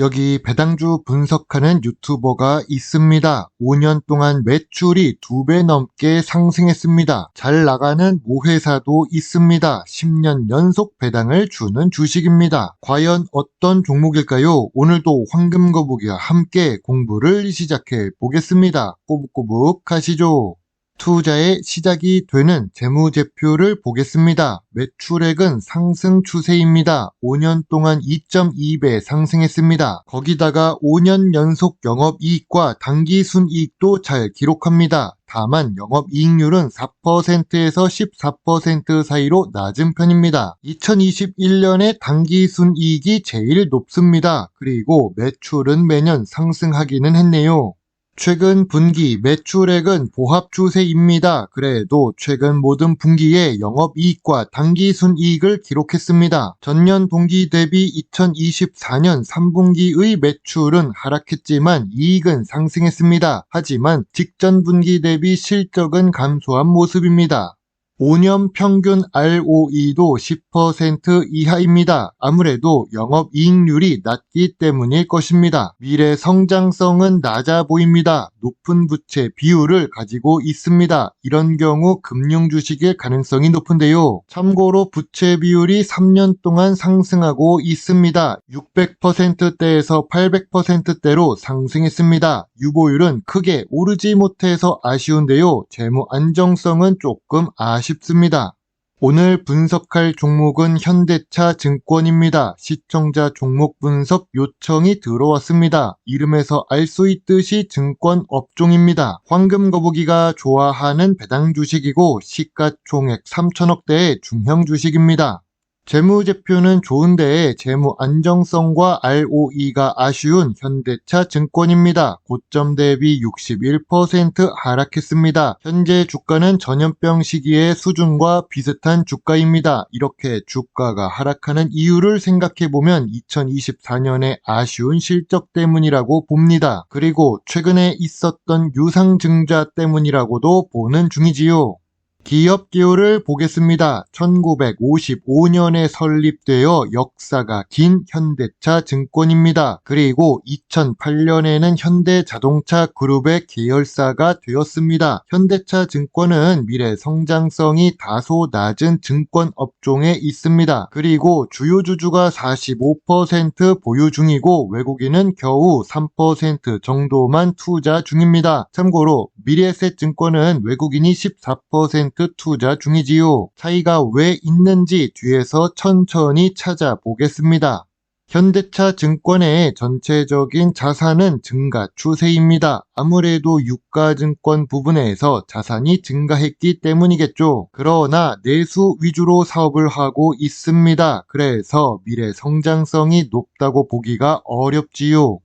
여기 배당주 분석하는 유튜버가 있습니다. 5년 동안 매출이 2배 넘게 상승했습니다. 잘 나가는 모회사도 있습니다. 10년 연속 배당을 주는 주식입니다. 과연 어떤 종목일까요? 오늘도 황금거북이와 함께 공부를 시작해 보겠습니다. 꼬북꼬북 하시죠. 투자의 시작이 되는 재무제표를 보겠습니다. 매출액은 상승 추세입니다. 5년 동안 2.2배 상승했습니다. 거기다가 5년 연속 영업이익과 당기순이익도 잘 기록합니다. 다만 영업이익률은 4%에서 14% 사이로 낮은 편입니다. 2021년에 당기순이익이 제일 높습니다. 그리고 매출은 매년 상승하기는 했네요. 최근 분기 매출액은 보합 추세입니다. 그래도 최근 모든 분기에 영업이익과 당기순이익을 기록했습니다. 전년 동기 대비 2024년 3분기의 매출은 하락했지만 이익은 상승했습니다. 하지만 직전 분기 대비 실적은 감소한 모습입니다. 5년 평균 ROE도 10% 이하입니다. 아무래도 영업이익률이 낮기 때문일 것입니다. 미래 성장성은 낮아 보입니다. 높은 부채 비율을 가지고 있습니다. 이런 경우 금융 주식의 가능성이 높은데요. 참고로 부채 비율이 3년 동안 상승하고 있습니다. 600%대에서 800%대로 상승했습니다. 유보율은 크게 오르지 못해서 아쉬운데요. 재무 안정성은 조금 아쉽습니다. 오늘 분석할 종목은 현대차 증권입니다. 시청자 종목 분석 요청이 들어왔습니다. 이름에서 알 수 있듯이 증권 업종입니다. 황금 거북이가 좋아하는 배당 주식이고 시가총액 3천억대의 중형 주식입니다. 재무제표는 좋은데 재무 안정성과 ROE가 아쉬운 현대차 증권입니다. 고점 대비 61% 하락했습니다. 현재 주가는 전염병 시기의 수준과 비슷한 주가입니다. 이렇게 주가가 하락하는 이유를 생각해보면 2024년에 아쉬운 실적 때문이라고 봅니다. 그리고 최근에 있었던 유상증자 때문이라고도 보는 중이지요. 기업 기호를 보겠습니다. 1955년에 설립되어 역사가 긴 현대차 증권입니다. 그리고 2008년에는 현대자동차 그룹의 계열사가 되었습니다. 현대차 증권은 미래 성장성이 다소 낮은 증권 업종에 있습니다. 그리고 주요 주주가 45% 보유 중이고 외국인은 겨우 3% 정도만 투자 중입니다. 참고로 미래에셋 증권은 외국인이 14% 100% 투자 중이지요. 차이가 왜 있는지 뒤에서 천천히 찾아보겠습니다. 현대차 증권의 전체적인 자산은 증가 추세입니다. 아무래도 유가증권 부분에서 자산이 증가했기 때문이겠죠. 그러나 내수 위주로 사업을 하고 있습니다. 그래서 미래 성장성이 높다고 보기가 어렵지요.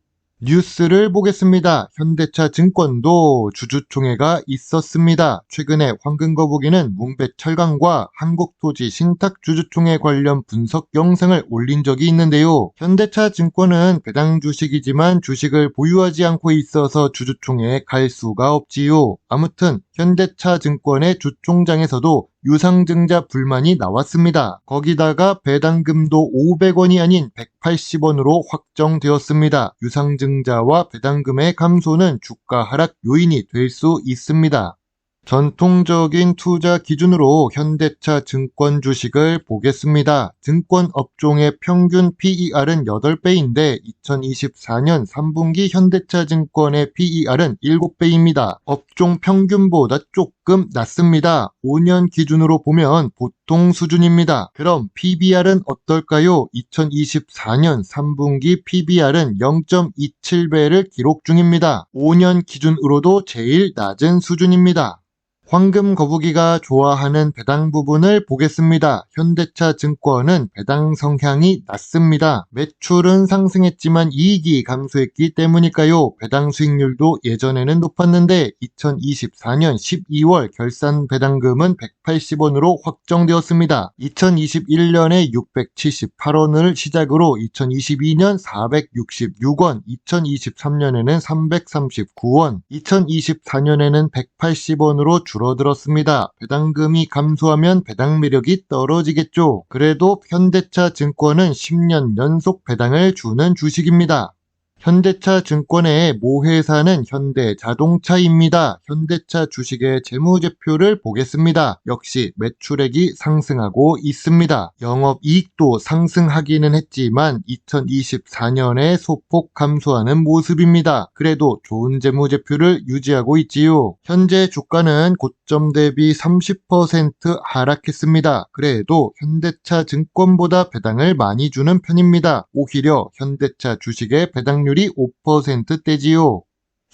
뉴스를 보겠습니다. 현대차 증권도 주주총회가 있었습니다. 최근에 황금거북이는 뭉배철강과 한국토지 신탁 주주총회 관련 분석 영상을 올린 적이 있는데요. 현대차 증권은 배당 주식이지만 주식을 보유하지 않고 있어서 주주총회에 갈 수가 없지요. 아무튼 현대차 증권의 주총장에서도 유상증자 불만이 나왔습니다. 거기다가 배당금도 500원이 아닌 180원으로 확정되었습니다. 유상증자와 배당금의 감소는 주가 하락 요인이 될 수 있습니다. 전통적인 투자 기준으로 현대차 증권 주식을 보겠습니다. 증권 업종의 평균 PER은 8배인데 2024년 3분기 현대차 증권의 PER은 7배입니다. 업종 평균보다 조금 낮습니다. 5년 기준으로 보면 보통 수준입니다. 그럼 PBR은 어떨까요? 2024년 3분기 PBR은 0.27배를 기록 중입니다. 5년 기준으로도 제일 낮은 수준입니다. 황금 거북이가 좋아하는 배당 부분을 보겠습니다. 현대차 증권은 배당 성향이 낮습니다. 매출은 상승했지만 이익이 감소했기 때문일까요? 배당 수익률도 예전에는 높았는데 2024년 12월 결산 배당금은 180원으로 확정되었습니다. 2021년에 678원을 시작으로 2022년 466원, 2023년에는 339원, 2024년에는 180원으로 줄 어들었습니다. 배당금이 감소하면 배당 매력이 떨어지겠죠. 그래도 현대차 증권은 10년 연속 배당을 주는 주식입니다. 현대차 증권의 모 회사는 현대자동차입니다. 현대차 주식의 재무제표를 보겠습니다. 역시 매출액이 상승하고 있습니다. 영업이익도 상승하기는 했지만 2024년에 소폭 감소하는 모습입니다. 그래도 좋은 재무제표를 유지하고 있지요. 현재 주가는 고점 대비 30% 하락했습니다. 그래도 현대차 증권보다 배당을 많이 주는 편입니다. 오히려 현대차 주식의 배당 률 수익률이 5%대지요.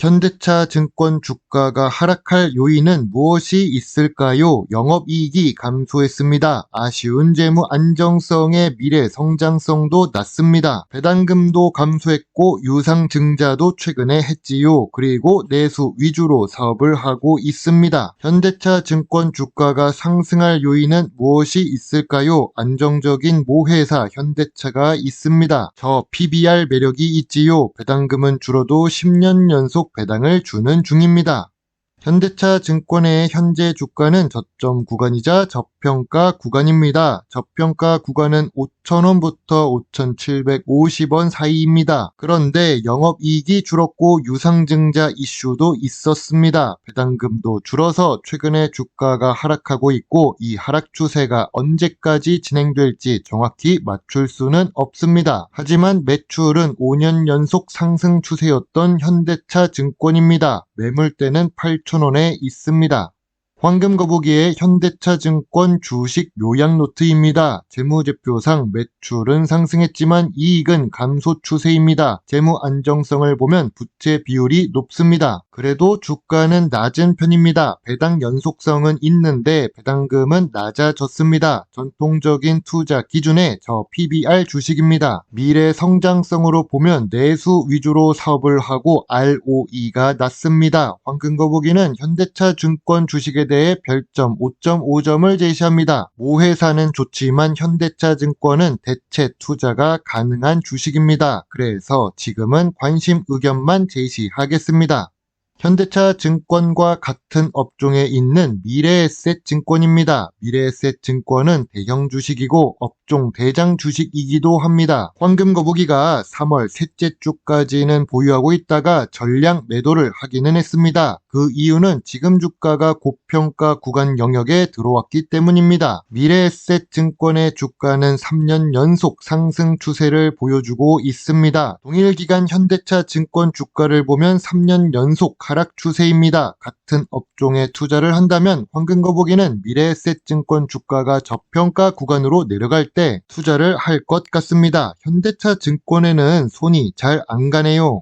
현대차 증권 주가가 하락할 요인은 무엇이 있을까요? 영업이익이 감소했습니다. 아쉬운 재무 안정성의 미래 성장성도 낮습니다. 배당금도 감소했고 유상증자도 최근에 했지요. 그리고 내수 위주로 사업을 하고 있습니다. 현대차 증권 주가가 상승할 요인은 무엇이 있을까요? 안정적인 모회사 현대차가 있습니다. 저 PBR 매력이 있지요. 배당금은 줄어도 10년 연속 배당을 주는 중입니다. 현대차 증권의 현재 주가는 저점 구간이자 저평가 구간입니다. 저평가 구간은 5,000원부터 5,750원 사이입니다. 그런데 영업이익이 줄었고 유상증자 이슈도 있었습니다. 배당금도 줄어서 최근에 주가가 하락하고 있고 이 하락 추세가 언제까지 진행될지 정확히 맞출 수는 없습니다. 하지만 매출은 5년 연속 상승 추세였던 현대차 증권입니다. 매물대는 8,000원에 있습니다. 황금 거북이의 현대차증권 주식 요약 노트입니다. 재무제표상 매출은 상승했지만 이익은 감소 추세입니다. 재무 안정성을 보면 부채 비율이 높습니다. 그래도 주가는 낮은 편입니다. 배당 연속성은 있는데 배당금은 낮아졌습니다. 전통적인 투자 기준의 저 PBR 주식입니다. 미래 성장성으로 보면 내수 위주로 사업을 하고 ROE가 낮습니다. 황금 거북이는 현대차 증권 주식에 대해 별점 5.5점을 제시합니다. 모회사는 좋지만 현대차 증권은 대체 투자가 가능한 주식입니다. 그래서 지금은 관심 의견만 제시하겠습니다. 현대차 증권과 같은 업종에 있는 미래에셋 증권입니다. 미래에셋 증권은 대형 주식이고 업종 대장 주식이기도 합니다. 황금 거북이가 3월 셋째 주까지는 보유하고 있다가 전량 매도를 하기는 했습니다. 그 이유는 지금 주가가 고평가 구간 영역에 들어왔기 때문입니다. 미래에셋 증권의 주가는 3년 연속 상승 추세를 보여주고 있습니다. 동일 기간 현대차 증권 주가를 보면 3년 연속 하락 추세입니다. 같은 업종에 투자를 한다면 황금거북이는 미래에셋 증권 주가가 저평가 구간으로 내려갈 때 투자를 할 것 같습니다. 현대차 증권에는 손이 잘 안 가네요.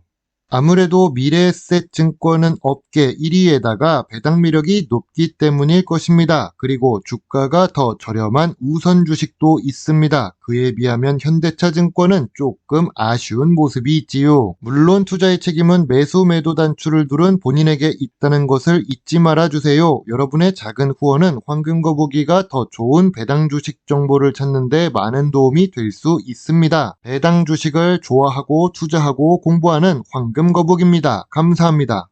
아무래도 미래에셋 증권은 업계 1위에다가 배당 미력이 높기 때문일 것입니다. 그리고 주가가 더 저렴한 우선 주식도 있습니다. 그에 비하면 현대차 증권은 조금 아쉬운 모습이 있지요. 물론 투자의 책임은 매수 매도 단추를 두른 본인에게 있다는 것을 잊지 말아주세요. 여러분의 작은 후원은 황금거북이가 더 좋은 배당 주식 정보를 찾는데 많은 도움이 될 수 있습니다. 배당 주식을 좋아하고 투자하고 공부하는 황금 황금 거북입니다. 감사합니다.